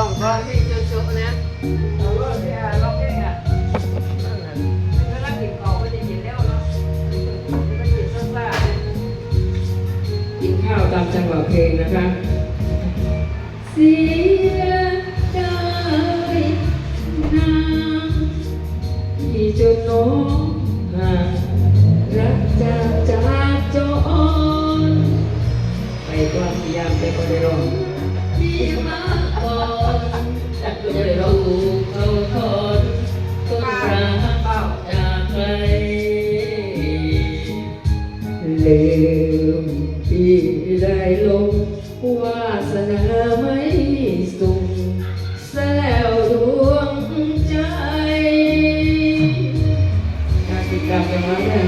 ลองก่อนเพลงโจ๊กๆนะเอาว่าเนี่ยลองเองอะนั่นน่ะเวลากินข้าวก็จะกินแล้วเนาะไม่กินซ่าๆเนี่ยกินข้าวตามจังหวะเพลงนะคะเสียดายนาที่จนน้องห่างรักจากจากจรไปก่อนพยายามไปก่อนได้ร้องดีมา ลืมที่ได้ลงวาสนาไม่สุขซะแล้วดวงใจการติดตามกันมา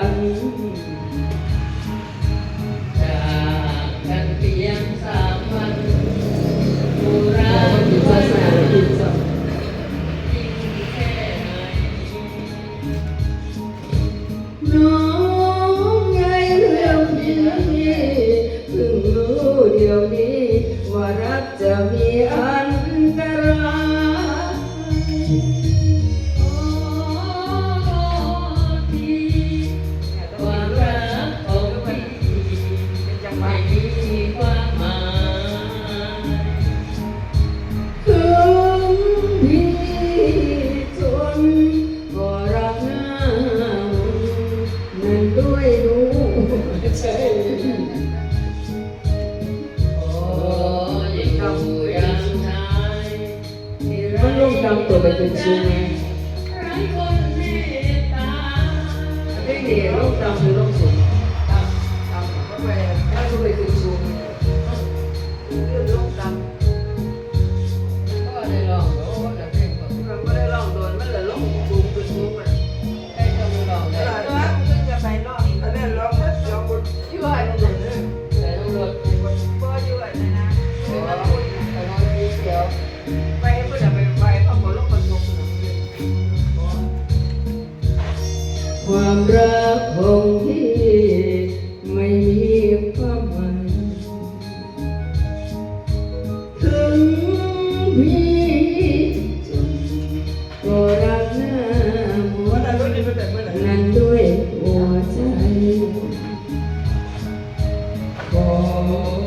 ด้วยดูใจโอ้ยิ่งอยู่อย่างชายที่ไร้มันลงตามตัวไปเป็นชูไงไร้คนเมตตาเพลงนี้ลงตามคือลงสูงตามตามก็ไปถ้าคุณไปคือ ความรักของพี่ไม่มีความหมายถึงพี่จนก็รักหน้ามัวนั้นด้วยหัวใจขอ